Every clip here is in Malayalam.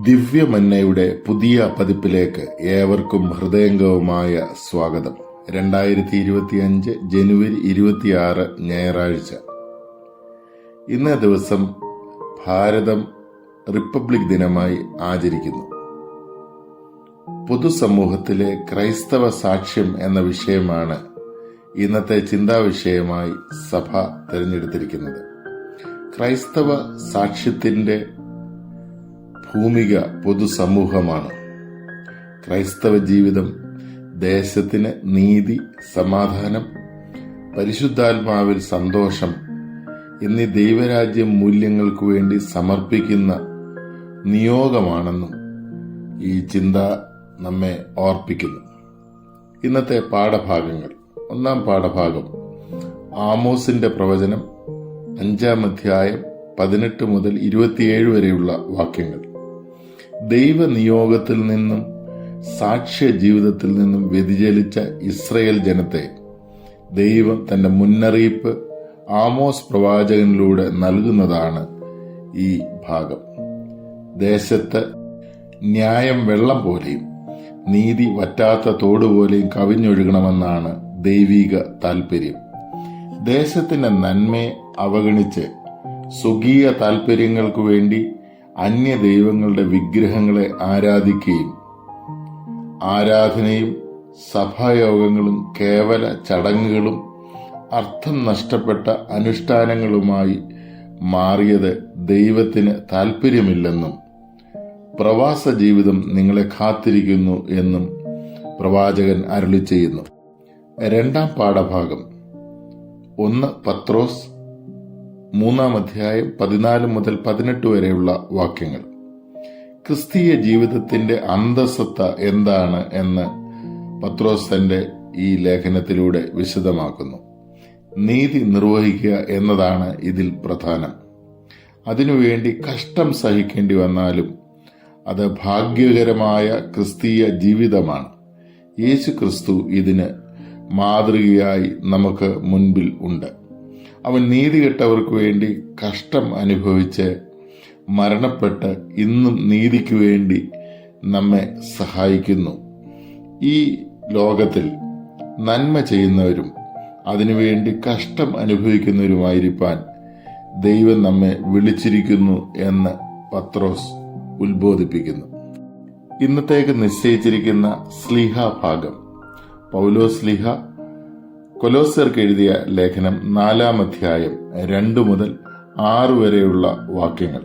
ദിവ്യമന്നയുടെ പുതിയ പതിപ്പിലേക്ക് ഏവർക്കും ഹൃദയംഗവുമായ സ്വാഗതം. രണ്ടായിരത്തി ഇരുപത്തിയഞ്ച് ജനുവരി ഇരുപത്തിയാറ് ഞായറാഴ്ച. ഇന്നേ ദിവസം ഭാരതം റിപ്പബ്ലിക് ദിനമായി ആചരിക്കുന്നു. പൊതുസമൂഹത്തിലെ ക്രൈസ്തവ സാക്ഷ്യം എന്ന വിഷയമാണ് ഇന്നത്തെ ചിന്താവിഷയമായി സഭ തിരഞ്ഞെടുത്തിരിക്കുന്നത്. ക്രൈസ്തവ സാക്ഷ്യത്തിന്റെ ഭൂമിക പൊതുസമൂഹമാണ്. ക്രൈസ്തവ ജീവിതം ദേശത്തിന് നീതി സമാധാനം പരിശുദ്ധാത്മാവിൽ സന്തോഷം എന്നീ ദൈവരാജ്യ മൂല്യങ്ങൾക്ക് വേണ്ടി സമർപ്പിക്കുന്ന നിയോഗമാണെന്നും ഈ ചിന്ത നമ്മെ ഓർപ്പിക്കുന്നു. ഇന്നത്തെ പാഠഭാഗങ്ങൾ. ഒന്നാം പാഠഭാഗം. ആമോസിന്റെ പ്രവചനം അഞ്ചാം അധ്യായം പതിനെട്ട് മുതൽ ഇരുപത്തിയേഴ് വരെയുള്ള വാക്യങ്ങൾ. ദൈവനിയോഗത്തിൽ നിന്നും സാക്ഷ്യ ജീവിതത്തിൽ നിന്നും വ്യതിചലിച്ച ഇസ്രയേൽ ജനത്തെ ദൈവം തന്റെ മുന്നറിയിപ്പ് ആമോസ് പ്രവാചകനിലൂടെ നൽകുന്നതാണ് ഈ ഭാഗം. ദേശത്ത് ന്യായം വെള്ളം പോലെയും നീതി വറ്റാത്ത തോട് പോലെയും കവിഞ്ഞൊഴുകണമെന്നാണ് ദൈവിക താൽപര്യം. ദേശത്തിന്റെ നന്മയെ അവഗണിച്ച് സ്വകീയ താൽപ്പര്യങ്ങൾക്കു വേണ്ടി അന്യ ദൈവങ്ങളുടെ വിഗ്രഹങ്ങളെ ആരാധിക്കുകയും ആരാധനയും സഭായോഗങ്ങളും കേവല ചടങ്ങുകളും അർത്ഥം നഷ്ടപ്പെട്ട അനുഷ്ഠാനങ്ങളുമായി മാറിയത് ദൈവത്തിന് താൽപ്പര്യമില്ലെന്നും പ്രവാസ ജീവിതം നിങ്ങളെ കാത്തിരിക്കുന്നു എന്നും പ്രവാചകൻ അരുളി ചെയ്യുന്നു. രണ്ടാം പാഠഭാഗം. ഒന്ന് പത്രോസ് മൂന്നാം അധ്യായം പതിനാല് മുതൽ പതിനെട്ട് വരെയുള്ള വാക്യങ്ങൾ. ക്രിസ്തീയ ജീവിതത്തിന്റെ അന്തസത്ത എന്താണ് എന്ന് പത്രോസ് തന്റെ ഈ ലേഖനത്തിലൂടെ വിശദമാക്കുന്നു. നീതി നിർവഹിക്കുക എന്നതാണ് ഇതിൽ പ്രധാനം. അതിനുവേണ്ടി കഷ്ടം സഹിക്കേണ്ടി വന്നാലും അത് ഭാഗ്യകരമായ ക്രിസ്തീയ ജീവിതമാണ്. യേശു ക്രിസ്തു ഇതിന് മാതൃകയായി നമുക്ക് മുൻപിൽ ഉണ്ട്. അവൻ നീതികെട്ടവർക്ക് വേണ്ടി കഷ്ടം അനുഭവിച്ച് മരണപ്പെട്ട് ഇന്നും നീതിക്ക് വേണ്ടി നമ്മെ സഹായിക്കുന്നു. ഈ ലോകത്തിൽ നന്മ ചെയ്യുന്നവരും അതിനുവേണ്ടി കഷ്ടം അനുഭവിക്കുന്നവരുമായിരിക്കാൻ ദൈവം നമ്മെ വിളിച്ചിരിക്കുന്നു എന്ന് പത്രോസ് ഉത്ബോധിപ്പിക്കുന്നു. ഇന്നത്തേക്ക് നിശ്ചയിച്ചിരിക്കുന്ന സ്ലിഹ ഭാഗം. പൗലോ സ്ലിഹ കൊലോസർക്ക് എഴുതിയ ലേഖനം നാലാം അധ്യായം രണ്ടു മുതൽ ആറ് വരെയുള്ള വാക്യങ്ങൾ.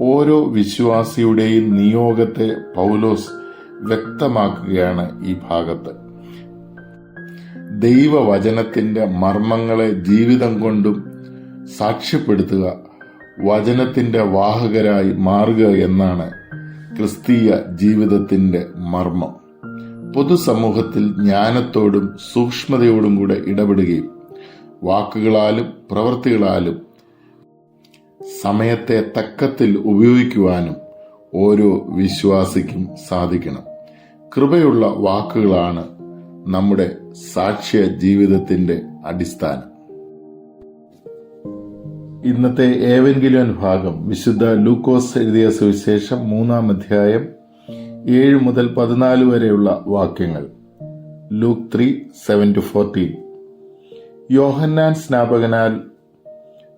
ഓരോ വിശ്വാസിയുടെയും നിയോഗത്തെ പൗലോസ് വ്യക്തമാക്കുകയാണ് ഈ ഭാഗത്ത്. ദൈവവചനത്തിന്റെ മർമ്മങ്ങളെ ജീവിതം കൊണ്ടും സാക്ഷ്യപ്പെടുത്തുക വചനത്തിന്റെ വാഹകരായി മാറുക എന്നാണ് ക്രിസ്തീയ ജീവിതത്തിന്റെ മർമ്മം. പൊതുസമൂഹത്തിൽ ജ്ഞാനത്തോടും സൂക്ഷ്മതയോടും കൂടെ ഇടപെടുകയും വാക്കുകളാലും പ്രവൃത്തികളാലും സമയത്തെ തക്കത്തിൽ ഉപയോഗിക്കുവാനും ഓരോ വിശ്വാസിക്കും സാധിക്കണം. കൃപയുള്ള വാക്കുകളാണ് നമ്മുടെ സാക്ഷ്യ ജീവിതത്തിന്റെ അടിസ്ഥാനം. ഇന്നത്തെ ഏവെങ്കിലും ഭാഗം വിശുദ്ധ ലൂക്കോസ് എഴുതിയ സുവിശേഷം മൂന്നാം അധ്യായം ഏഴ് മുതൽ പതിനാല് വരെയുള്ള വാക്യങ്ങൾ. Luke three seven to fourteen. യോഹന്നാൻ സ്നാപകനാൽ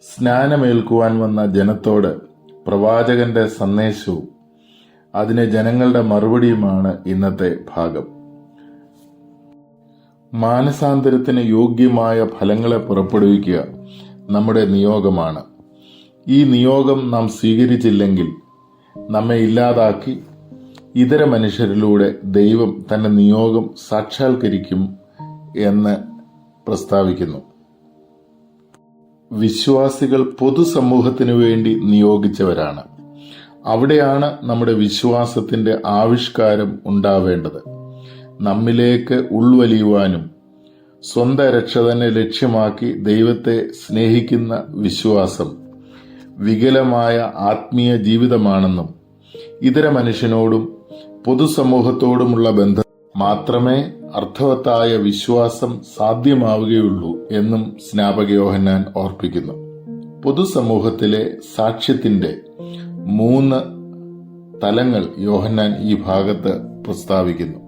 സ്നാനമേൽക്കുവാൻ വന്ന ജനത്തോട് പ്രവാചകന്റെ സന്ദേശവും അതിന് ജനങ്ങളുടെ മറുപടിയുമാണ് ഇന്നത്തെ ഭാഗം. മാനസാന്തരത്തിന് യോഗ്യമായ ഫലങ്ങളെ പുറപ്പെടുവിക്കുക നമ്മുടെ നിയോഗമാണ്. ഈ നിയോഗം നാം സ്വീകരിച്ചില്ലെങ്കിൽ നമ്മെ ഇല്ലാതാക്കി ഇതര മനുഷ്യരിലൂടെ ദൈവം തന്റെ നിയോഗം സാക്ഷാത്കരിക്കും എന്ന് പ്രസ്താവിക്കുന്നു. വിശ്വാസികൾ പൊതുസമൂഹത്തിനു വേണ്ടി നിയോഗിച്ചവരാണ്. അവിടെയാണ് നമ്മുടെ വിശ്വാസത്തിന്റെ ആവിഷ്കാരം ഉണ്ടാവേണ്ടത്. നമ്മിലേക്ക് ഉൾവലിയുവാനും സ്വന്തം രക്ഷ തന്നെ ലക്ഷ്യമാക്കി ദൈവത്തെ സ്നേഹിക്കുന്ന വിശ്വാസം വികലമായ ആത്മീയ ജീവിതമാണെന്നും ഇതര മനുഷ്യനോടും പൊതുസമൂഹത്തോടുമുള്ള ബന്ധം മാത്രമേ അർത്ഥവത്തായ വിശ്വാസം സാധ്യമാവുകയുള്ളൂ എന്നും സ്നാപക യോഹന്നാൻ ഓർപ്പിക്കുന്നു. പൊതുസമൂഹത്തിലെ സാക്ഷ്യത്തിന്റെ മൂന്ന് തലങ്ങൾ യോഹന്നാൻ ഈ ഭാഗത്ത് പ്രസ്താവിക്കുന്നു.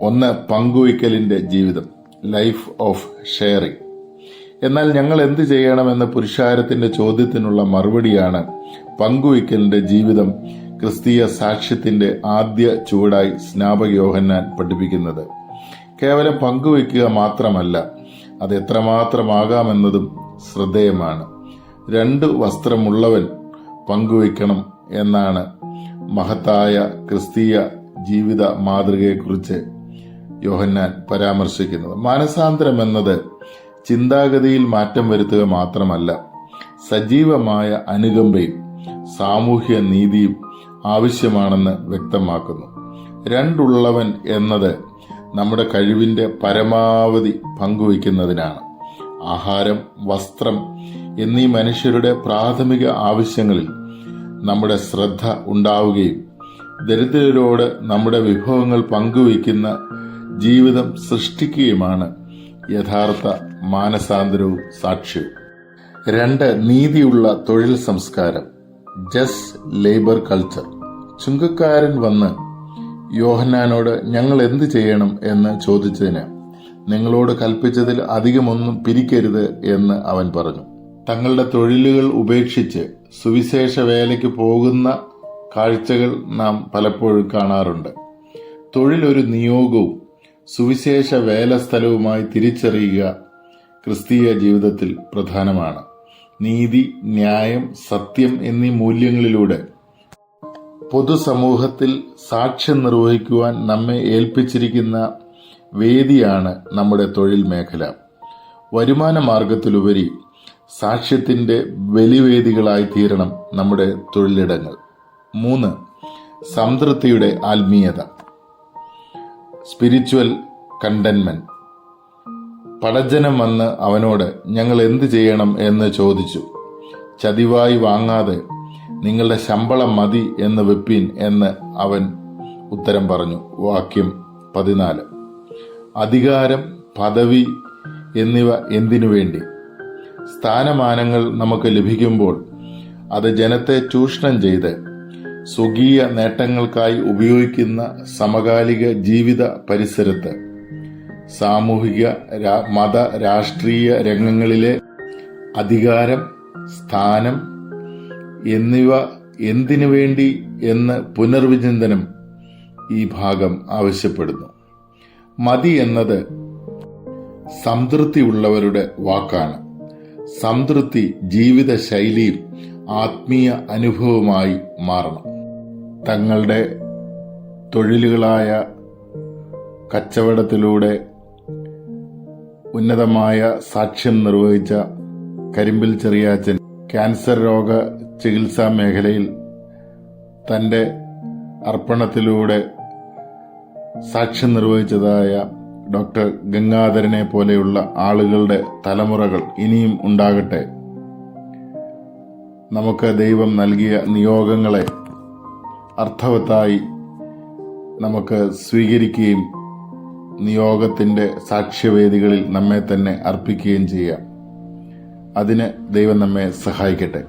ഒന്ന് പങ്കുവയ്ക്കലിന്റെ ജീവിതം ലൈഫ് ഓഫ് ഷെയറിംഗ്. എന്നാൽ ഞങ്ങൾ എന്ത് ചെയ്യണമെന്ന പുരുഷാരത്തിന്റെ ചോദ്യത്തിനുള്ള മറുപടിയാണ് പങ്കുവയ്ക്കലിന്റെ ജീവിതം ക്രിസ്തീയ സാക്ഷ്യത്തിന്റെ ആദ്യ ചുവടായി സ്നാപക യോഹന്നാൻ പഠിപ്പിക്കുന്നത്. കേവലം പങ്കുവെക്കുക മാത്രമല്ല അത് എത്രമാത്രമാകാമെന്നതും ശ്രദ്ധേയമാണ്. രണ്ട് വസ്ത്രമുള്ളവൻ പങ്കുവെക്കണം എന്നാണ് മഹത്തായ ക്രിസ്തീയ ജീവിത മാതൃകയെക്കുറിച്ച് യോഹന്നാൻ പരാമർശിക്കുന്നത്. മാനസാന്തരം എന്നത് ചിന്താഗതിയിൽ മാറ്റം വരുത്തുക മാത്രമല്ല സജീവമായ അനുകമ്പയും സാമൂഹ്യ നീതിയും ആവശ്യമാണെന്ന് വ്യക്തമാക്കുന്നു. രണ്ടുള്ളവൻ എന്നത് നമ്മുടെ കഴിവിന്റെ പരമാവധി പങ്കുവയ്ക്കുന്നതിനാണ്. ആഹാരം വസ്ത്രം എന്നീ മനുഷ്യരുടെ പ്രാഥമിക ആവശ്യങ്ങളിൽ നമ്മുടെ ശ്രദ്ധ ഉണ്ടാവുകയും ദരിദ്രരോട് നമ്മുടെ വിഭവങ്ങൾ പങ്കുവയ്ക്കുന്ന ജീവിതം സൃഷ്ടിക്കുകയുമാണ് യഥാർത്ഥ മാനസാന്തരവും സാക്ഷ്യവും. രണ്ട് നീതിയുള്ള തൊഴിൽ സംസ്കാരം. ജസ് ലേബർ കൾച്ചർ ചുങ്കക്കാരൻ വന്ന് യോഹന്നാനോട് ഞങ്ങൾ എന്ത് ചെയ്യണം? എന്ന് ചോദിച്ചതിന് നിങ്ങളോട് കൽപ്പിച്ചതിൽ അധികമൊന്നും പിരിക്കരുത് എന്ന് അവൻ പറഞ്ഞു. തങ്ങളുടെ തൊഴിലുകൾ ഉപേക്ഷിച്ച് സുവിശേഷ വേലയ്ക്ക് പോകുന്ന കാഴ്ചകൾ നാം പലപ്പോഴും കാണാറുണ്ട്. തൊഴിലൊരു നിയോഗവും സുവിശേഷ വേല സ്ഥലവുമായി തിരിച്ചറിയുക ക്രിസ്തീയ ജീവിതത്തിൽ പ്രധാനമാണ്. നീതി ന്യായം സത്യം എന്നീ മൂല്യങ്ങളിലൂടെ പൊതുസമൂഹത്തിൽ സാക്ഷ്യം നിർവഹിക്കുവാൻ നമ്മെ ഏൽപ്പിച്ചിരിക്കുന്ന വേദിയാണ് നമ്മുടെ തൊഴിൽ മേഖല. വരുമാന മാർഗത്തിലുപരി സാക്ഷ്യത്തിന്റെ ബലിവേദികളായി തീരണം നമ്മുടെ തൊഴിലിടങ്ങൾ. മൂന്ന് സംതൃപ്തിയുടെ ആത്മീയത. സ്പിരിച്വൽ കണ്ടൻമെന്റ് പടജനം വന്ന് അവനോട് ഞങ്ങൾ എന്ത് ചെയ്യണം? എന്ന് ചോദിച്ചു. ചതിവായി വാങ്ങാതെ നിങ്ങളുടെ ശമ്പളം മതി എന്ന് വെപ്പിൻ എന്ന് അവൻ ഉത്തരം പറഞ്ഞു. വാക്യം പതിനാല്. അധികാരം പദവി എന്നിവ എന്തിനു വേണ്ടി? സ്ഥാനമാനങ്ങൾ നമുക്ക് ലഭിക്കുമ്പോൾ അത് ജനത്തെ ചൂഷണം ചെയ്ത് സ്വകീയ നേട്ടങ്ങൾക്കായി ഉപയോഗിക്കുന്ന സമകാലിക ജീവിത പരിസരത്ത് സാമൂഹിക മത രാഷ്ട്രീയ രംഗങ്ങളിലെ അധികാരം സ്ഥാനം എന്നിവ എന്തിനു വേണ്ടി എന്ന് പുനർവിചിന്തനം ഈ ഭാഗം ആവശ്യപ്പെടുന്നു. മതി എന്നത് സംതൃപ്തി ഉള്ളവരുടെ വാക്കാണ്. സംതൃപ്തി ജീവിത ശൈലിയും ആത്മീയ അനുഭവമായി മാറണം. തങ്ങളുടെ തൊഴിലുകളായ കച്ചവടത്തിലൂടെ ഉന്നതമായ സാക്ഷ്യം നിർവഹിച്ച കരിമ്പിൽ ചെറിയാച്ചൻ ക്യാൻസർ രോഗ ചികിത്സാ മേഖലയിൽ തന്റെ അർപ്പണത്തിലൂടെ സാക്ഷ്യം നിർവഹിച്ചതായ ഡോക്ടർ ഗംഗാധരനെ പോലെയുള്ള ആളുകളുടെ തലമുറകൾ ഇനിയും ഉണ്ടാകട്ടെ. നമുക്ക് ദൈവം നൽകിയ നിയോഗങ്ങളെ അർത്ഥവത്തായി നമുക്ക് സ്വീകരിക്കുകയും നിയോഗത്തിന്റെ സാക്ഷ്യവേദികളിൽ നമ്മെ തന്നെ അർപ്പിക്കുകയും ചെയ്യാം. അതിന് ദൈവം നമ്മെ സഹായിക്കട്ടെ.